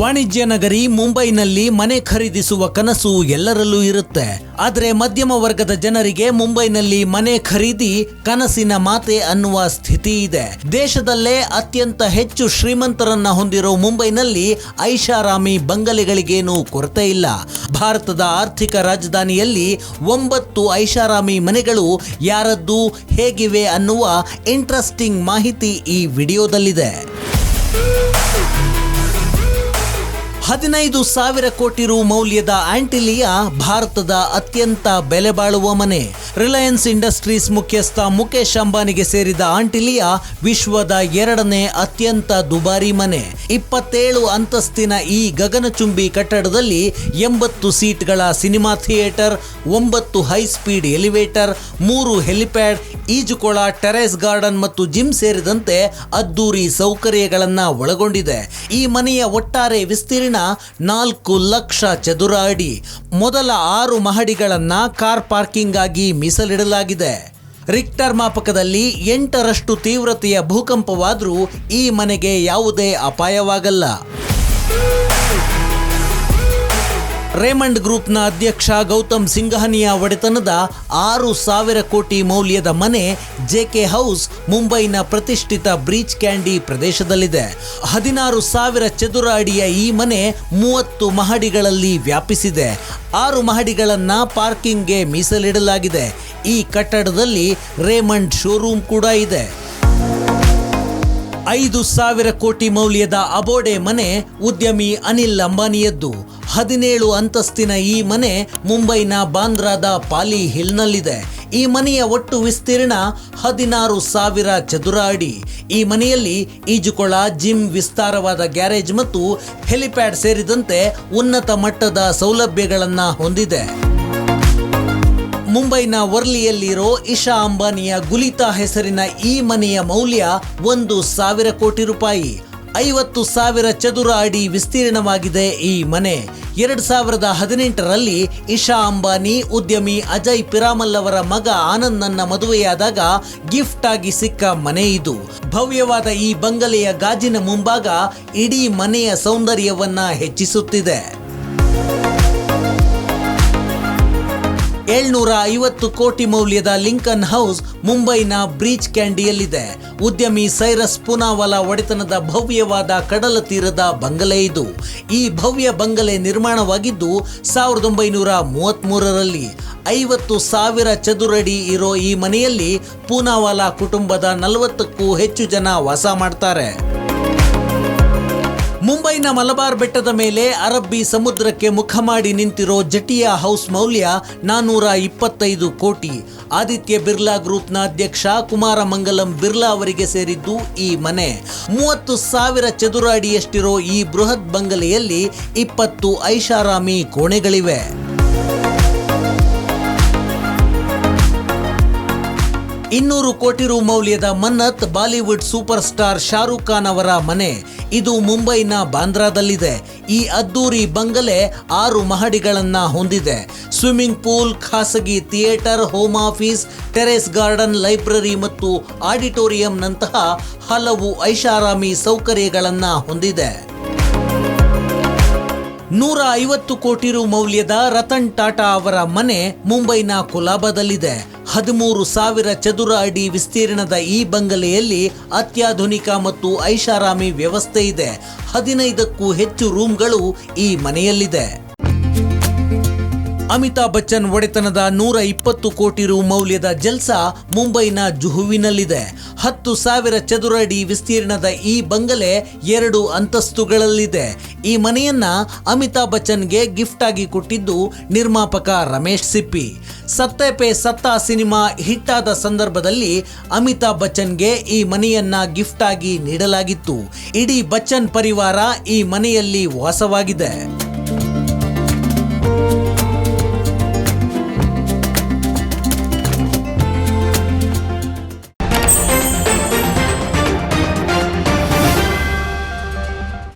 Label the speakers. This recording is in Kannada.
Speaker 1: ವಾಣಿಜ್ಯ ನಗರಿ ಮುಂಬೈನಲ್ಲಿ ಮನೆ ಖರೀದಿಸುವ ಕನಸು ಎಲ್ಲರಲ್ಲೂ ಇರುತ್ತೆ. ಆದರೆ ಮಧ್ಯಮ ವರ್ಗದ ಜನರಿಗೆ ಮುಂಬೈನಲ್ಲಿ ಮನೆ ಖರೀದಿ ಕನಸಿನ ಮಾತೆ ಅನ್ನುವ ಸ್ಥಿತಿ ಇದೆ. ದೇಶದಲ್ಲೇ ಅತ್ಯಂತ ಹೆಚ್ಚು ಶ್ರೀಮಂತರನ್ನ ಹೊಂದಿರೋ ಮುಂಬೈನಲ್ಲಿ ಐಷಾರಾಮಿ ಬಂಗಲೆಗಳಿಗೇನು ಕೊರತೆ ಇಲ್ಲ. ಭಾರತದ ಆರ್ಥಿಕ ರಾಜಧಾನಿಯಲ್ಲಿ ಒಂಬತ್ತು ಐಷಾರಾಮಿ ಮನೆಗಳು ಯಾರದ್ದು ಹೇಗಿವೆ ಅನ್ನುವ ಇಂಟ್ರೆಸ್ಟಿಂಗ್ ಮಾಹಿತಿ ಈ ವಿಡಿಯೋದಲ್ಲಿದೆ. ಹದಿನೈದು ಸಾವಿರ ಕೋಟಿ ರು ಮೌಲ್ಯದ ಆಂಟಿಲಿಯಾ ಭಾರತದ ಅತ್ಯಂತ ಬೆಲೆ ಬಾಳುವ ಮನೆ. ರಿಲಯನ್ಸ್ ಇಂಡಸ್ಟ್ರೀಸ್ ಮುಖ್ಯಸ್ಥ ಮುಖೇಶ್ ಅಂಬಾನಿಗೆ ಸೇರಿದ ಆಂಟಿಲಿಯಾ ವಿಶ್ವದ ಎರಡನೇ ಅತ್ಯಂತ ದುಬಾರಿ ಮನೆ. ಇಪ್ಪತ್ತೇಳು ಅಂತಸ್ತಿನ ಈ ಗಗನಚುಂಬಿ ಕಟ್ಟಡದಲ್ಲಿ ಎಂಬತ್ತು ಸೀಟ್ಗಳ ಸಿನಿಮಾ ಥಿಯೇಟರ್, ಒಂಬತ್ತು ಹೈ ಸ್ಪೀಡ್ ಎಲಿವೇಟರ್, ಮೂರು ಹೆಲಿಪ್ಯಾಡ್, ಈಜುಕೊಳ ಟೆರೇಸ್ ಗಾರ್ಡನ್ ಮತ್ತು ಜಿಮ್ ಸೇರಿದಂತೆ ಅದ್ದೂರಿ ಸೌಕರ್ಯಗಳನ್ನ ಒಳಗೊಂಡಿದೆ. ಈ ಮನೆಯ ಒಟ್ಟಾರೆ ವಿಸ್ತೀರ್ಣ ನಾಲ್ಕು ಲಕ್ಷ ಚದುರ ಅಡಿ ಮೊದಲ ಆರು ಮಹಡಿಗಳನ್ನ ಕಾರ್ ಪಾರ್ಕಿಂಗ್ ಆಗಿ ಮೀಸಲಿಡಲಾಗಿದೆ. ರಿಕ್ಟರ್ ಮಾಪಕದಲ್ಲಿ ಎಂಟರಷ್ಟು ತೀವ್ರತೆಯ ಭೂಕಂಪವಾದರೂ ಈ ಮನೆಗೆ ಯಾವುದೇ ಅಪಾಯವಾಗಲ್ಲ. ರೇಮಂಡ್ ಗ್ರೂಪ್ನ ಅಧ್ಯಕ್ಷ ಗೌತಮ್ ಸಿಂಘಾನಿಯಾ ಒಡೆತನದ ಆರು ಸಾವಿರ ಕೋಟಿ ಮೌಲ್ಯದ ಮನೆ ಜೆಕೆ ಹೌಸ್ ಮುಂಬೈನ ಪ್ರತಿಷ್ಠಿತ ಬ್ರೀಚ್ ಕ್ಯಾಂಡಿ ಪ್ರದೇಶದಲ್ಲಿದೆ. ಹದಿನಾರು ಸಾವಿರ ಚದುರ ಅಡಿಯ ಈ ಮನೆ ಮೂವತ್ತು ಮಹಡಿಗಳಲ್ಲಿ ವ್ಯಾಪಿಸಿದೆ. ಆರು ಮಹಡಿಗಳನ್ನು ಪಾರ್ಕಿಂಗ್ಗೆ ಮೀಸಲಿಡಲಾಗಿದೆ. ಈ ಕಟ್ಟಡದಲ್ಲಿ ರೇಮಂಡ್ ಶೋರೂಮ್ ಕೂಡ ಇದೆ. ಐದು ಸಾವಿರ ಕೋಟಿ ಮೌಲ್ಯದ ಅಬೋಡೆ ಮನೆ ಉದ್ಯಮಿ ಅನಿಲ್ ಅಂಬಾನಿಯದ್ದು. ಹದಿನೇಳು ಅಂತಸ್ತಿನ ಈ ಮನೆ ಮುಂಬೈನ ಬಾಂದ್ರಾದ ಪಾಲಿ ಹಿಲ್ನಲ್ಲಿದೆ. ಈ ಮನೆಯ ಒಟ್ಟು ವಿಸ್ತೀರ್ಣ ಹದಿನಾರು ಸಾವಿರ ಚದುರ ಅಡಿ. ಈ ಮನೆಯಲ್ಲಿ ಈಜುಕೊಳ, ಜಿಮ್, ವಿಸ್ತಾರವಾದ ಗ್ಯಾರೇಜ್ ಮತ್ತು ಹೆಲಿಪ್ಯಾಡ್ ಸೇರಿದಂತೆ ಉನ್ನತ ಮಟ್ಟದ ಸೌಲಭ್ಯಗಳನ್ನು ಹೊಂದಿದೆ. ಮುಂಬೈನ ವರ್ಲಿಯಲ್ಲಿರೋ ಇಶಾ ಅಂಬಾನಿಯ ಗುಲಿತಾ ಹೆಸರಿನ ಈ ಮನೆಯ ಮೌಲ್ಯ ಒಂದು ಸಾವಿರ ಕೋಟಿ ರೂಪಾಯಿ. ಐವತ್ತು ಸಾವಿರ ಚದುರ ಅಡಿ ವಿಸ್ತೀರ್ಣವಾಗಿದೆ ಈ ಮನೆ. ಎರಡು ಸಾವಿರದ ಹದಿನೆಂಟರಲ್ಲಿ ಇಶಾ ಅಂಬಾನಿ, ಉದ್ಯಮಿ ಅಜಯ್ ಪಿರಾಮಲ್ ಅವರ ಮಗ ಆನಂದ್ನನ್ನ ಮದುವೆಯಾದಾಗ ಗಿಫ್ಟ್ ಆಗಿ ಸಿಕ್ಕ ಮನೆ ಇದು. ಭವ್ಯವಾದ ಈ ಬಂಗಲೆಯ ಗಾಜಿನ ಮುಂಭಾಗ ಇಡೀ ಮನೆಯ ಸೌಂದರ್ಯವನ್ನ ಹೆಚ್ಚಿಸುತ್ತಿದೆ. ಏಳ್ನೂರ ಐವತ್ತು ಕೋಟಿ ಮೌಲ್ಯದ ಲಿಂಕನ್ ಹೌಸ್ ಮುಂಬೈನ ಬ್ರೀಚ್ ಕ್ಯಾಂಡಿಯಲ್ಲಿದೆ. ಉದ್ಯಮಿ ಸೈರಸ್ ಪುನಾವಾಲಾ ಒಡೆತನದ ಭವ್ಯವಾದ ಕಡಲ ತೀರದ ಬಂಗಲೆ ಇದು. ಈ ಭವ್ಯ ಬಂಗಲೆ ನಿರ್ಮಾಣವಾಗಿದ್ದು ಸಾವಿರದ ಒಂಬೈನೂರ ಮೂವತ್ತ್ಮೂರರಲ್ಲಿ ಐವತ್ತು ಸಾವಿರ ಚದುರಡಿ ಇರೋ ಈ ಮನೆಯಲ್ಲಿ ಪೂನಾವಾಲಾ ಕುಟುಂಬದ ನಲವತ್ತಕ್ಕೂ ಹೆಚ್ಚು ಜನ ವಾಸ ಮಾಡ್ತಾರೆ. ಮುಂಬೈನ ಮಲಬಾರ್ ಬೆಟ್ಟದ ಮೇಲೆ ಅರಬ್ಬಿ ಸಮುದ್ರಕ್ಕೆ ಮುಖ ಮಾಡಿ ನಿಂತಿರೋ ಜಟಿಯಾ ಹೌಸ್ ಮೌಲ್ಯ ನಾನೂರ ಇಪ್ಪತ್ತೈದು ಕೋಟಿ. ಆದಿತ್ಯ ಬಿರ್ಲಾ ಗ್ರೂಪ್ನ ಅಧ್ಯಕ್ಷ ಕುಮಾರ ಮಂಗಲಂ ಬಿರ್ಲಾ ಅವರಿಗೆ ಸೇರಿದ್ದು ಈ ಮನೆ. ಮೂವತ್ತು ಸಾವಿರ ಚದುರ ಅಡಿಯಷ್ಟಿರೋ ಈ ಬೃಹತ್ ಬಂಗಲೆಯಲ್ಲಿ ಇಪ್ಪತ್ತು ಐಷಾರಾಮಿ ಕೋಣೆಗಳಿವೆ. ಇನ್ನೂರು ಕೋಟಿ ರು ಮೌಲ್ಯದ ಮನ್ನತ್ ಬಾಲಿವುಡ್ ಸೂಪರ್ ಸ್ಟಾರ್ ಶಾರುಖ್ ಖಾನ್ ಅವರ ಮನೆ. ಇದು ಮುಂಬೈನ ಬಾಂದ್ರಾದಲ್ಲಿದೆ. ಈ ಅದ್ದೂರಿ ಬಂಗಲೆ ಆರು ಮಹಡಿಗಳನ್ನ ಹೊಂದಿದೆ. ಸ್ವಿಮ್ಮಿಂಗ್ ಪೂಲ್, ಖಾಸಗಿ theatre, home office, terrace garden, library ಮತ್ತು ಆಡಿಟೋರಿಯಂನಂತಹ ಹಲವು ಐಷಾರಾಮಿ ಸೌಕರ್ಯಗಳನ್ನ ಹೊಂದಿದೆ. ನೂರ ಐವತ್ತು ಕೋಟಿ ರು ಮೌಲ್ಯದ ರತನ್ ಟಾಟಾ ಅವರ ಮನೆ ಮುಂಬೈನ ಕೊಲಾಬದಲ್ಲಿದೆ. ಹದಿಮೂರು ಸಾವಿರ ಚದುರ ಅಡಿ ವಿಸ್ತೀರ್ಣದ ಈ ಬಂಗಲೆಯಲ್ಲಿ ಅತ್ಯಾಧುನಿಕ ಮತ್ತು ಐಷಾರಾಮಿ ವ್ಯವಸ್ಥೆ ಇದೆ. ಹದಿನೈದಕ್ಕೂ ಹೆಚ್ಚು ರೂಮ್ಗಳು ಈ ಮನೆಯಲ್ಲಿದೆ. ಅಮಿತಾಬ್ ಬಚ್ಚನ್ ಒಡೆತನದ ನೂರ ಇಪ್ಪತ್ತು ಕೋಟಿ ರು ಮೌಲ್ಯದ ಜಲ್ಸಾ ಮುಂಬೈನ ಜುಹುವಿನಲ್ಲಿದೆ. ಹತ್ತು ಸಾವಿರ ಚದುರ ಅಡಿ ವಿಸ್ತೀರ್ಣದ ಈ ಬಂಗಲೆ ಎರಡು ಅಂತಸ್ತುಗಳಲ್ಲಿದೆ. ಈ ಮನೆಯನ್ನ ಅಮಿತಾಬ್ ಬಚ್ಚನ್ಗೆ ಗಿಫ್ಟ್ ಆಗಿ ಕೊಟ್ಟಿದ್ದು ನಿರ್ಮಾಪಕ ರಮೇಶ್ ಸಿಪ್ಪಿ. ಸತ್ತೆ ಪೇ ಸತ್ತಾ ಸಿನಿಮಾ ಹಿಟ್ ಆದ ಸಂದರ್ಭದಲ್ಲಿ ಅಮಿತಾಬ್ ಬಚ್ಚನ್ಗೆ ಈ ಮನೆಯನ್ನ ಗಿಫ್ಟ್ ಆಗಿ ನೀಡಲಾಗಿತ್ತು. ಇಡೀ ಬಚ್ಚನ್ ಪರಿವಾರ ಈ ಮನೆಯಲ್ಲಿ ವಾಸವಾಗಿದೆ.